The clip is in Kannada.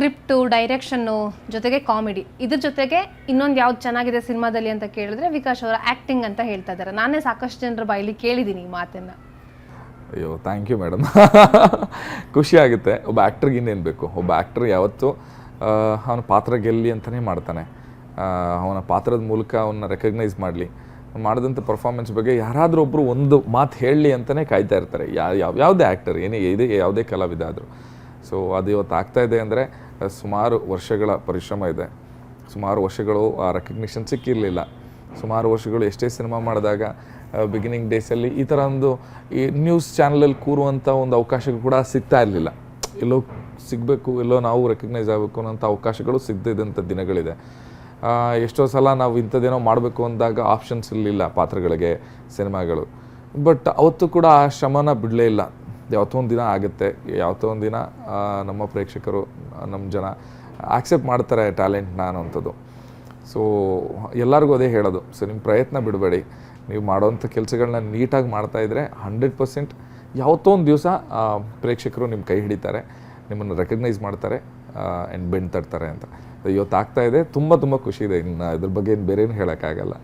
ಸ್ಕ್ರಿಪ್ಟು, ಡೈರೆಕ್ಷನ್ನು ಜೊತೆಗೆ ಕಾಮಿಡಿ. ಇದ್ರ ಜೊತೆಗೆ ಇನ್ನೊಂದು ಯಾವ್ದು ಚೆನ್ನಾಗಿದೆ ಸಿನಿಮಾದಲ್ಲಿ ಅಂತ ಕೇಳಿದ್ರೆ ವಿಕಾಶ್ ಅವರ ಆ್ಯಕ್ಟಿಂಗ್ ಅಂತ ಹೇಳ್ತಾ ಇದ್ದಾರೆ ನಾನೇ ಸಾಕಷ್ಟು ಜನರ ಬಾಯಲ್ಲಿ ಕೇಳಿದ್ದೀನಿ ಈ ಮಾತನ್ನು. ಅಯ್ಯೋ ಥ್ಯಾಂಕ್ ಯು ಮೇಡಮ್ ಖುಷಿ ಆಗುತ್ತೆ. ಒಬ್ಬ ಆ್ಯಕ್ಟ್ರಿಗೆ ಇನ್ನೇನು ಬೇಕು? ಒಬ್ಬ ಆ್ಯಕ್ಟ್ರ್ ಯಾವತ್ತು ಅವನ ಪಾತ್ರ ಗೆಲ್ಲಿ ಅಂತಲೇ ಮಾಡ್ತಾನೆ. ಅವನ ಪಾತ್ರದ ಮೂಲಕ ಅವನ್ನ ರೆಕಗ್ನೈಸ್ ಮಾಡಲಿ. ಮಾಡಿದಂಥ ಪರ್ಫಾರ್ಮೆನ್ಸ್ ಬಗ್ಗೆ ಯಾರಾದರೂ ಒಬ್ಬರು ಒಂದು ಮಾತು ಹೇಳಲಿ ಅಂತಲೇ ಕಾಯ್ತಾ ಇರ್ತಾರೆ. ಯಾವ ಯಾವ, ಯಾವುದೇ ಆ್ಯಕ್ಟರ್ ಏನೇ ಇದೆ ಯಾವುದೇ ಕಲಾವಿದ ಆದರೂ. ಸೊ ಅದು ಇವತ್ತು ಆಗ್ತಾಯಿದೆ ಅಂದರೆ ಸುಮಾರು ವರ್ಷಗಳ ಪರಿಶ್ರಮ ಇದೆ. ಸುಮಾರು ವರ್ಷಗಳು ಆ ರೆಕಗ್ನಿಷನ್ ಸಿಕ್ಕಿರಲಿಲ್ಲ. ಸುಮಾರು ವರ್ಷಗಳು ಎಷ್ಟೇ ಸಿನಿಮಾ ಮಾಡಿದಾಗ ಬಿಗಿನಿಂಗ್ ಡೇಸಲ್ಲಿ ಈ ಥರ ಒಂದು ಈ ನ್ಯೂಸ್ ಚಾನಲಲ್ಲಿ ಕೂರುವಂಥ ಒಂದು ಅವಕಾಶಗಳು ಕೂಡ ಸಿಗ್ತಾ ಇರಲಿಲ್ಲ. ಎಲ್ಲೋ ಸಿಗಬೇಕು, ಎಲ್ಲೋ ನಾವು ರೆಕಗ್ನೈಸ್ ಆಗಬೇಕು ಅನ್ನೋಂಥ ಅವಕಾಶಗಳು ಸಿಗದಿದ್ದಂಥ ದಿನಗಳಿದೆ. ಎಷ್ಟೋ ಸಲ ನಾವು ಇಂಥದ್ದೇನೋ ಮಾಡಬೇಕು ಅಂದಾಗ ಆಪ್ಷನ್ಸ್ ಇರಲಿಲ್ಲ ಪಾತ್ರಗಳಿಗೆ, ಸಿನಿಮಾಗಳು. ಬಟ್ ಅವತ್ತು ಕೂಡ ಆ ಶ್ರಮನ ಬಿಡಲೇ ಇಲ್ಲ. ಯಾವತ್ತೋ ಒಂದು ದಿನ ಆಗುತ್ತೆ. ಯಾವತ್ತೋ ಒಂದು ದಿನ ನಮ್ಮ ಪ್ರೇಕ್ಷಕರು ನಮ್ಮ ಜನ ಆಕ್ಸೆಪ್ಟ್ ಮಾಡ್ತಾರೆ ಟ್ಯಾಲೆಂಟ್ನ ಅನ್ನೋಂಥದ್ದು ಸೊ ಎಲ್ಲರಿಗೂ ಅದೇ ಹೇಳೋದು. ಸೊ ನಿಮ್ಮ ಪ್ರಯತ್ನ ಬಿಡಬೇಡಿ. ನೀವು ಮಾಡೋವಂಥ ಕೆಲಸಗಳನ್ನ ನೀಟಾಗಿ ಮಾಡ್ತಾಯಿದ್ರೆ ಹಂಡ್ರೆಡ್ ಪರ್ಸೆಂಟ್ ಯಾವತ್ತೋ ಒಂದು ದಿವಸ ಪ್ರೇಕ್ಷಕರು ನಿಮ್ಮ ಕೈ ಹಿಡಿತಾರೆ, ನಿಮ್ಮನ್ನು ರೆಕಗ್ನೈಸ್ ಮಾಡ್ತಾರೆ ಆ್ಯಂಡ್ ಬೆಂಡ್ ತಡ್ತಾರೆ ಅಂತ. ಇವತ್ತು ಆಗ್ತಾ ಇದೆ. ತುಂಬ ತುಂಬ ಖುಷಿ ಇದೆ. ಇನ್ನು ಇದ್ರ ಬಗ್ಗೆ ಏನು ಬೇರೆ ಏನು ಹೇಳೋಕ್ಕಾಗಲ್ಲ.